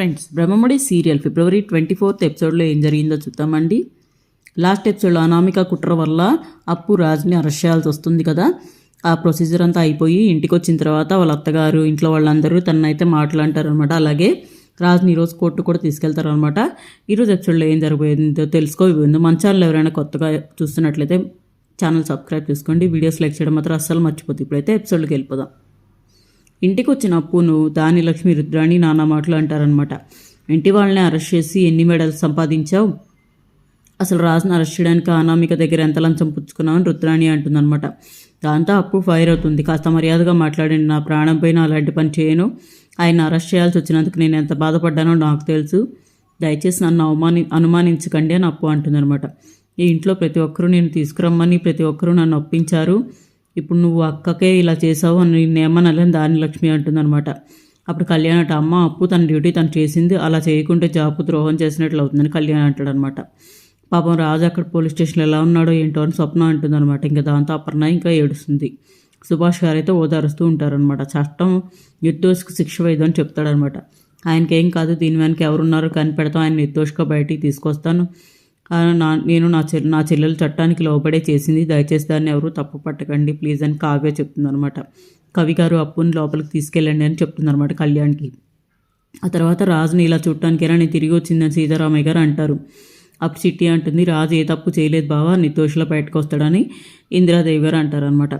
Friends Brahmamudi serial February twenty fourth ఎపిసోడ్లో ఏం జరిగిందో చూద్దామండి. లాస్ట్ ఎపిసోడ్లో అనామిక కుట్ర వల్ల అప్పు రాజుని అరెస్ట్ చేయాల్సి వస్తుంది కదా. ఆ ప్రొసీజర్ అంతా అయిపోయి ఇంటికి వచ్చిన తర్వాత వాళ్ళ అత్తగారు ఇంట్లో వాళ్ళందరూ తనైతే మాట్లాంటారనమాట అలాగే రాజుని ఈరోజు కోర్టు కూడా తీసుకెళ్తారనమాట ఈరోజు ఎపిసోడ్లో ఏం జరగబోయిందో తెలుసుకోబోయిందో మన ఛానల్ ఎవరైనా కొత్తగా చూస్తున్నట్లయితే ఛానల్ సబ్స్క్రైబ్ చేసుకోండి. వీడియోస్ లైక్ చేయడం మాత్రం అస్సలు మర్చిపోతుంది ఇప్పుడైతే ఎపిసోడ్కి వెళ్ళిపోదాం. ఇంటికి వచ్చిన అప్పును దాని లక్ష్మి రుద్రాణి నానా మాటలు అంటారనమాట ఇంటి వాళ్ళని అరెస్ట్ చేసి ఎన్ని మెడల్స్ సంపాదించావు? అసలు రాజును అరెస్ట్ చేయడానికి అనామిక దగ్గర ఎంత లంచం పుచ్చుకున్నామని రుద్రాణి అంటుందన్నమాట. దాంతో అప్పు ఫైర్ అవుతుంది. కాస్త మర్యాదగా మాట్లాడండి. నా ప్రాణం పైన అలాంటి పని చేయను. ఆయన అరెస్ట్ చేయాల్సి వచ్చినందుకు నేను ఎంత బాధపడ్డానో నాకు తెలుసు. దయచేసి నన్ను అవమాని అనుమానించకండి అని అప్పు అంటుందన్నమాట. ఈ ఇంట్లో ప్రతి ఒక్కరూ నేను తీసుకురమ్మని ప్రతి ఒక్కరూ నన్ను ఒప్పించారు. ఇప్పుడు నువ్వు అక్కకే ఇలా చేసావు అని నేమనలేని దాని లక్ష్మి అంటుందన్నమాట. అప్పుడు కళ్యాణ్ అంట అమ్మ అప్పు తన డ్యూటీ తను చేసింది అలా చేయకుంటే జాబు ద్రోహం చేసినట్లు అవుతుందని కళ్యాణ్ అంటాడనమాట పాపం రాజు అక్కడ పోలీస్ స్టేషన్లో ఎలా ఉన్నాడో ఏంటో అని స్వప్న అంటుందన్నమాట. ఇంకా దాంతో అపర్ణ ఇంకా ఏడుస్తుంది. సుభాష్ గారు అయితే ఓదారుస్తూ ఉంటారనమాట చట్టం నిర్దోషకు శిక్ష వేయదు అని చెప్తాడనమాట ఆయనకేం కాదు దీని వెనక ఎవరున్నారో కనిపెడతాం ఆయన నిర్దోషగా బయటికి తీసుకొస్తాను. నా నేను నా చె నా చెల్లెలు చట్టానికి లోబడే చేసింది. దయచేసి దాన్ని ఎవరు తప్పు పట్టకండి. ప్లీజ్ అని కావ్య చెప్తుందనమాట కవి గారు అప్పుని లోపలికి తీసుకెళ్ళండి అని చెప్తుందనమాట కళ్యాణ్కి. ఆ తర్వాత రాజుని ఇలా చూడటానికైనా? నేను తిరిగి వచ్చిందని సీతారామయ్య గారు అంటారు. అప్ చిట్టి అంటుంది. రాజు ఏ తప్పు చేయలేదు బావా నిర్దోషుల బయటకు వస్తాడని ఇందిరాదేవి గారు అంటారనమాట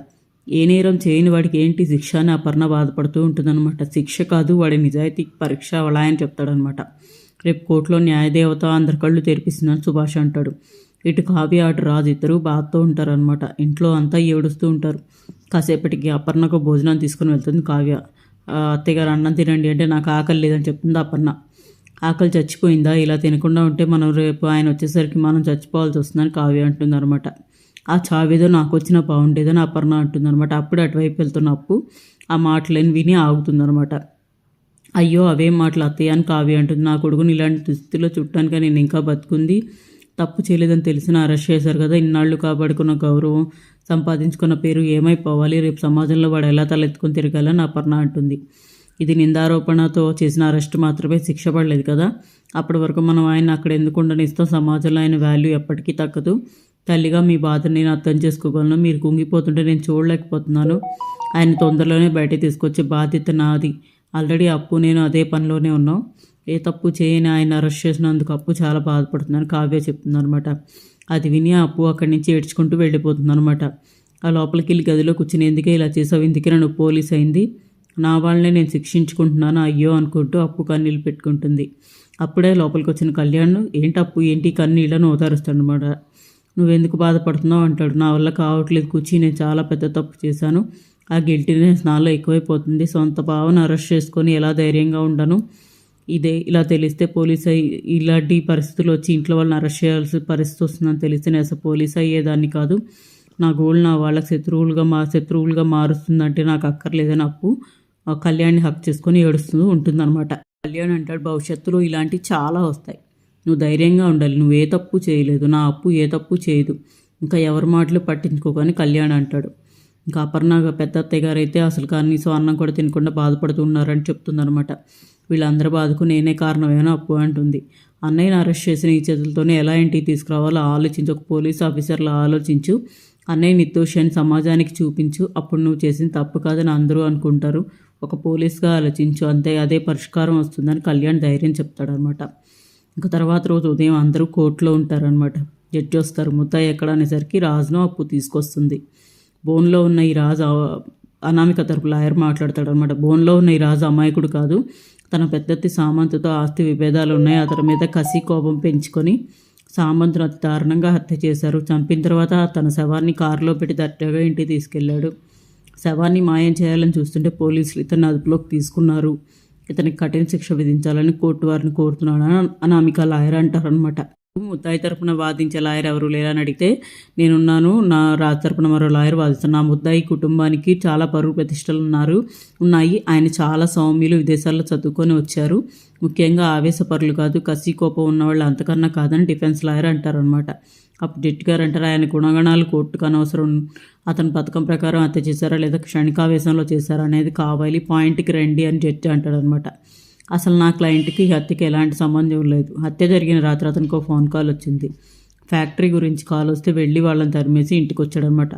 ఏ నేరం చేయని వాడికి ఏంటి శిక్ష? అని అపర్ణ బాధపడుతూ ఉంటుందన్నమాట. శిక్ష కాదు వాడి నిజాయితీ పరీక్ష అలా అని చెప్తాడనమాట రేపు కోర్టులో న్యాయదేవత అందరి కళ్ళు తెరిపిస్తున్నాను సుభాష్ అంటాడు. ఇటు కావ్య అటు రాజు ఇద్దరు బాధతో ఉంటారనమాట ఇంట్లో అంతా ఏడుస్తూ ఉంటారు. కాసేపటికి అపర్ణకు భోజనం తీసుకుని వెళ్తుంది కావ్య. ఆ, అన్నం తినండి అంటే నాకు ఆకలి లేదని చెప్తుంది అపర్ణ. ఆకలి చచ్చిపోయిందా? ఇలా తినకుండా ఉంటే మనం రేపు ఆయన వచ్చేసరికి మనం చచ్చిపోవాల్సి వస్తుందని కావ్య అంటుంది అనమాట ఆ చావేదో నాకు వచ్చిన బాగుండేదని అపర్ణ అంటుందన్నమాట. అప్పుడు అటువైపు వెళ్తున్న అప్పు ఆ మాటలని విని ఆగుతుందనమాట అయ్యో అవేం మాటలు అత్తయ్య అని కావ్య అంటుంది. నా కొడుకుని ఇలాంటి దుస్థితిలో చుట్టానికి నేను ఇంకా బతుకుంది. తప్పు చేయలేదని తెలిసిన అరెస్ట్ చేశారు కదా ఇన్నాళ్ళు కాపాడుకున్న గౌరవం సంపాదించుకున్న పేరు ఏమైపోవాలి? రేపు సమాజంలో వాడు ఎలా తలెత్తుకుని తిరగాలని అపర్ణ అంటుంది. ఇది నిందారోపణతో చేసిన అరెస్ట్ మాత్రమే శిక్ష పడలేదు కదా. అప్పటి వరకు మనం ఆయన అక్కడ ఎందుకు ఉండనిస్తాం? సమాజంలో ఆయన వాల్యూ ఎప్పటికీ తగ్గదు. తల్లిగా మీ బాధను నేను అర్థం చేసుకోగలను. మీరు కుంగిపోతుంటే నేను చూడలేకపోతున్నాను. ఆయన తొందరలోనే బయట తీసుకొచ్చే బాధ్యత నాది. ఆల్రెడీ అప్పు నేను అదే పనిలోనే ఉన్నాం. ఏ తప్పు చేయని ఆయన అరెస్ట్ చేసినందుకు అప్పు చాలా బాధపడుతుందని కావ్య చెప్తుంది అనమాట అది విని ఆ అప్పు అక్కడి నుంచి ఏడ్చుకుంటూ వెళ్ళిపోతుంది అనమాట ఆ లోపలికి వెళ్ళి గదిలో కూర్చుని ఎందుకే ఇలా చేసావు? ఇందుకే నన్ను పోలీస్ అయింది? నా వాళ్ళనే నేను శిక్షించుకుంటున్నాను? అయ్యో అనుకుంటూ అప్పు కన్నీళ్ళు పెట్టుకుంటుంది. అప్పుడే లోపలికి వచ్చిన కళ్యాణ్ ఏంటి అప్పు? ఏంటి కన్నీళ్ళను ఓదారుస్తాడు అనమాట నువ్వెందుకు బాధపడుతున్నావు? అంటాడు. నా వల్ల కావట్లేదు కూర్చి నేను చాలా పెద్ద తప్పు చేశాను. ఆ గిల్టీనెస్ నాలో ఎక్కువైపోతుంది. సొంత భావన అరెస్ట్ చేసుకొని ఎలా ధైర్యంగా ఉండను? ఇదే ఇలా తెలిస్తే పోలీస్ అయ్యి ఇలాంటి పరిస్థితులు వచ్చి ఇంట్లో వాళ్ళని అరెస్ట్ చేయాల్సిన పరిస్థితి వస్తుందని తెలిస్తే నేను అసలు పోలీస్ అయ్యేదాన్ని కాదు. నా గోల్ నా వాళ్ళకి శత్రువులుగా మా శత్రువులుగా మారుస్తుందంటే నాకు అక్కర్లేదని అప్పు ఆ కళ్యాణ్ని హక్ చేసుకొని ఏడుస్తూ ఉంటుందన్నమాట. కళ్యాణ్ అంటాడు భవిష్యత్తులో ఇలాంటివి చాలా వస్తాయి. నువ్వు ధైర్యంగా ఉండాలి. నువ్వు ఏ తప్పు చేయలేదు. నా అప్పు ఏ తప్పు చేయదు. ఇంకా ఎవరి మాటలు పట్టించుకోకని కళ్యాణ్ అంటాడు. ఇంకా అపర్ణ పెద్ద అత్తయ్య గారు అయితే అసలు కనీసం అన్నం కూడా తినకుండా బాధపడుతూ ఉన్నారని చెప్తుందనమాట వీళ్ళందరి బాధకు నేనే కారణమేనో అప్పు అంటుంది. అన్నయ్యని అరెస్ట్ చేసిన ఈ చేతులతోనే ఎలా ఇంటికి తీసుకురావాలో ఆలోచించు ఒక పోలీస్ ఆఫీసర్లా ఆలోచించు. అన్నయ్య నిర్దోషి అని సమాజానికి చూపించు. అప్పుడు నువ్వు చేసిన తప్పు కాదని అందరూ అనుకుంటారు. ఒక పోలీస్గా ఆలోచించు. అంతే అదే పరిష్కారం వస్తుందని కళ్యాణ్ ధైర్యం చెప్తాడనమాట ఇంకా తర్వాత రోజు ఉదయం అందరూ కోర్టులో ఉంటారనమాట జడ్జి వస్తారు. ముత్తాయి ఎక్కడ అనేసరికి రాజును అప్పు తీసుకొస్తుంది. బోన్లో ఉన్న ఈ రాజు అనామిక తరపు లాయర్ మాట్లాడతాడు అనమాట బోన్లో ఉన్న ఈ రాజు అమాయకుడు కాదు. తన పెద్దత్తి సామంతుతో ఆస్తి విభేదాలు ఉన్నాయి. అతని మీద కసి కోపం పెంచుకొని సామంతును అతి దారుణంగా హత్య చేశారు. చంపిన తర్వాత తన శవాన్ని కారులో పెట్టి దట్టగా ఇంటికి తీసుకెళ్ళాడు శవాన్ని మాయం చేయాలని చూస్తుంటే పోలీసులు ఇతన్ని అదుపులోకి తీసుకున్నారు. ఇతనికి కఠిన శిక్ష విధించాలని కోర్టు వారిని కోరుతున్నాడు అని అనామిక లాయర్ అంటారనమాట ముద్దాయి తరపున వాదించే లాయర్ ఎవరు లేరని అడిగితే నేనున్నాను. నా రాజు తరపున మరో లాయర్ వాదిస్తాను నా ముద్దాయి కుటుంబానికి చాలా పరువు ప్రతిష్టలు ఉన్నారు. ఉన్నాయి. ఆయన చాలా సౌమ్యులు విదేశాల్లో చదువుకొని వచ్చారు. ముఖ్యంగా ఆవేశపరులు కాదు కసి కోపం ఉన్నవాళ్ళు అంతకన్నా కాదని డిఫెన్స్ లాయర్ అంటారనమాట అప్పుడు జడ్జి గారు అంటారు ఆయన గుణగణాలు కోర్టుకు అనవసరం. అతని పథకం ప్రకారం హత్య చేశారా లేదా క్షణికావేశంలో చేశారా అనేది కావాలి. పాయింట్కి రండి అని జడ్జి అంటాడు అనమాట అసలు నా క్లయింట్కి హత్యకి ఎలాంటి సంబంధం లేదు. హత్య జరిగిన రాత్రి అతనికి ఒక ఫోన్ కాల్ వచ్చింది. ఫ్యాక్టరీ గురించి కాల్ వస్తే వెళ్ళి వాళ్ళని తరిమేసి ఇంటికి వచ్చాడనమాట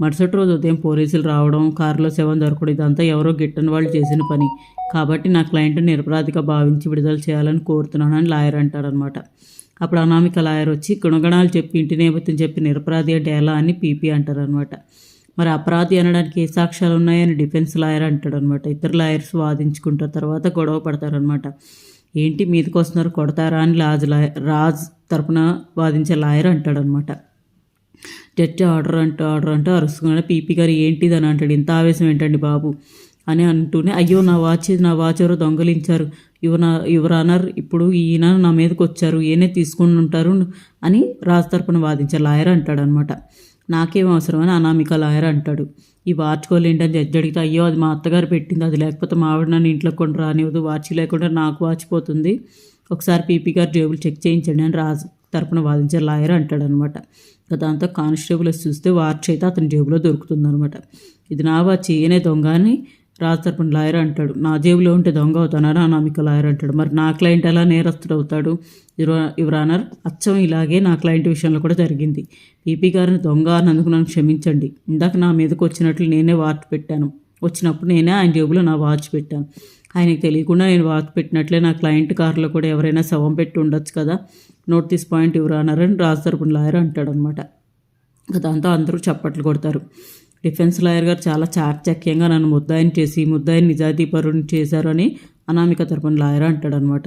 మరుసటి రోజు ఉదయం పోలీసులు రావడం కారులో శవం దొరకడం ఇదంతా ఎవరో గిట్టని వాళ్ళు చేసిన పని. కాబట్టి నా క్లయింట్ నిరపరాధిగా భావించి విడుదల చేయాలని కోరుతున్నానని లాయర్ అంటాడనమాట. అప్పుడు అనామిక లాయర్ వచ్చి గుణగణాలు చెప్పి ఇంటి నేపథ్యం చెప్పి నిరపరాధి డేలా అని పీపీ అంటారనమాట. మరి అపరాధి అనడానికి ఏ సాక్ష్యాలు ఉన్నాయని డిఫెన్స్ లాయర్ అంటాడు అనమాట ఇద్దరు లాయర్స్ వాదించుకుంటారు తర్వాత గొడవ పడతారనమాట. ఏంటి మీదకి వస్తున్నారు? కొడతారా అని రాజు లాయర్ రాజ్ తరపున వాదించే లాయర్ అంటాడనమాట. జడ్జి ఆర్డర్ అంటూ ఆర్డర్ అంటే అరుస్తున్నాడు. పీపీ గారు ఏంటిది అని అంటాడు. ఇంత ఆవేశం ఏంటండి బాబు? అని అంటూనే అయ్యో నా వాచ్ నా వాచ్ ఎవరో దొంగలించారు. యువన యువరానర్ ఇప్పుడు ఈయన నా మీదకి వచ్చారు. ఈయనే తీసుకుని ఉంటారు అని రాజు తరపున వాదించే లాయర్ అంటాడనమాట. నాకేం అవసరం అని అనామిక లాయర్ అంటాడు. ఈ వాచ్ ఏంటని జడ్జి అడిగితే అయ్యో అది మా అత్తగారు పెట్టింది. అది లేకపోతే మా ఆవిడ నన్ను ఇంట్లో కొన్ని రానివ్వదు. వాచ్ లేకుండా నాకు వాచిపోతుంది. ఒకసారి పీపీ గారు జేబులు చెక్ చేయించండి అని రాజు తరపున వాదించే లాయర్ అంటాడనమాట. దాంతో కానిస్టేబుల్ చూస్తే వాచ్ అయితే అతని జేబులో దొరుకుతుందనమాట. ఇది నా వాచ్ ఈయనే దొంగ అని రాజ్ తరపున లాయర్ అంటాడు. నా జేబులో ఉంటే దొంగ అవుతానని అనామిక లాయర్ అంటాడు. మరి నా క్లయింట్ ఎలా నేరస్తుడు అవుతాడు యువరానర్ అచ్చం ఇలాగే నా క్లయింట్ విషయంలో కూడా జరిగింది. పీపీ గారిని దొంగ అన్నందుకు నన్ను క్షమించండి. ఇందాక నా మీదకి వచ్చినట్లు నేనే వాచ్ పెట్టాను. వచ్చినప్పుడు నేనే ఆయన జేబులో నా వాచ్ పెట్టాను. ఆయనకు తెలియకుండా నేను వాచ్ పెట్టినట్లే నా క్లయింట్ కార్లో కూడా ఎవరైనా శవం పెట్టి ఉండొచ్చు కదా? నోట్ దిస్ పాయింట్ యువరానర్ అని రాజ్ తరపున లాయర్ అంటాడనమాట. దాంతో అందరూ చప్పట్లు కొడతారు. డిఫెన్స్ లాయర్ గారు చాలా చాకచక్యంగా నన్ను ముద్దాయిని చేసి ముద్దాయిని నిజాయితీ చేశారని చేశారు అని అనామిక తరపున లాయర్ అంటాడనమాట.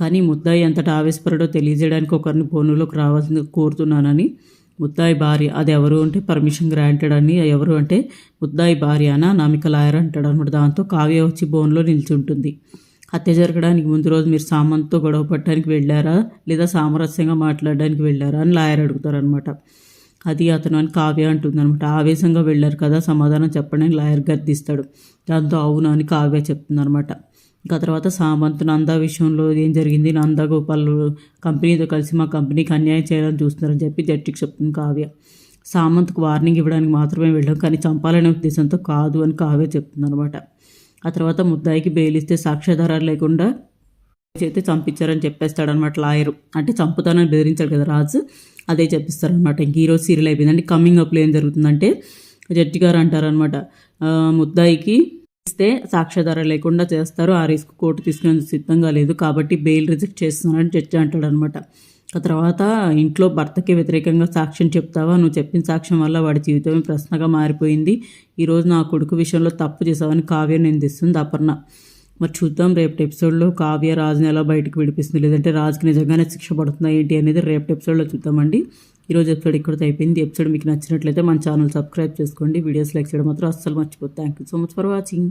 కానీ ముద్దాయి ఎంతటి ఆవేశపడో తెలియజేయడానికి ఒకరిని బోనులోకి రావాల్సింది కోరుతున్నానని ముద్దాయి భార్య అది ఎవరు అంటే పర్మిషన్ గ్రాంటెడ్ అని ఎవరు అంటే ముద్దాయి భార్య అని అనామిక లాయర్ అంటాడు అనమాట దాంతో కావ్య వచ్చి బోన్లో నిల్చుంటుంది. హత్య జరగడానికి ముందు రోజు మీరు సామంతో గొడవ పట్టడానికి వెళ్ళారా లేదా సామరస్యంగా మాట్లాడడానికి వెళ్ళారా అని లాయర్ అడుగుతారనమాట. అది అతను అని కావ్య అంటుందనమాట ఆవేశంగా వెళ్ళారు కదా సమాధానం చెప్పండి లాయర్ గర్దిస్తాడు దాంతో అవును అని కావ్య చెప్తుందనమాట ఇంకా తర్వాత సామంత్ నంద విషయంలో ఏం జరిగింది? నంద గోపాల్ కంపెనీతో కలిసి మా కంపెనీకి అన్యాయం చేయాలని చూస్తున్నారని చెప్పి జట్టికి చెప్తుంది కావ్య. సామంత్కు వార్నింగ్ ఇవ్వడానికి మాత్రమే వెళ్ళాం కానీ చంపాలనే ఉద్దేశంతో కాదు అని కావ్య చెప్తుంది అనమాట ఆ తర్వాత ముద్దాయికి బెయిల్ ఇస్తే సాక్ష్యాధారాలు లేకుండా అయితే చంపించారని చెప్పేస్తాడనమాట లాయరు. అంటే చంపుతానని బెదిరించాడు కదా రాజు. అదే చెప్పిస్తారనమాట ఇంక ఈరోజు సీరియల్ అయిపోయింది అంటే కమింగ్ అప్లో ఏం జరుగుతుందంటే జడ్జి గారు అంటారనమాట ముద్దాయికి ఇస్తే సాక్ష్యాధార లేకుండా చేస్తారు. ఆ రిస్క్ కోర్టు తీసుకునేందుకు సిద్ధంగా లేదు. కాబట్టి బెయిల్ రిజెక్ట్ చేస్తున్నారని జడ్జి అంటాడనమాట ఆ తర్వాత ఇంట్లో భర్తకి వ్యతిరేకంగా సాక్ష్యం చెప్తావా? నువ్వు చెప్పిన సాక్ష్యం వల్ల వాడి జీవితమే ప్రశ్నగా మారిపోయింది. ఈరోజు నా కొడుకు విషయంలో తప్పు చేసావని కావ్య నిందిస్తుంది అపర్ణ. మరి చూద్దాం రేపటి ఎపిసోడ్లో కావ్య రాజుని ఎలా బయటకు విడిపిస్తుంది? లేదంటే రాజుకి నిజంగానే శిక్ష పడుతుందా ఏంటి అనేది రేపటి ఎపిసోడ్లో చూద్దామండి. ఈరోజు ఎపిసోడ్ ఇక్కడితో అయిపోయింది. ఎపిసోడ్ మీకు నచ్చినట్లయితే మన ఛానల్ సబ్స్క్రైబ్ చేసుకోండి. వీడియోస్ లైక్ చేయడం మాత్రం అస్సలు మర్చిపోతుంది thank you so much for watching.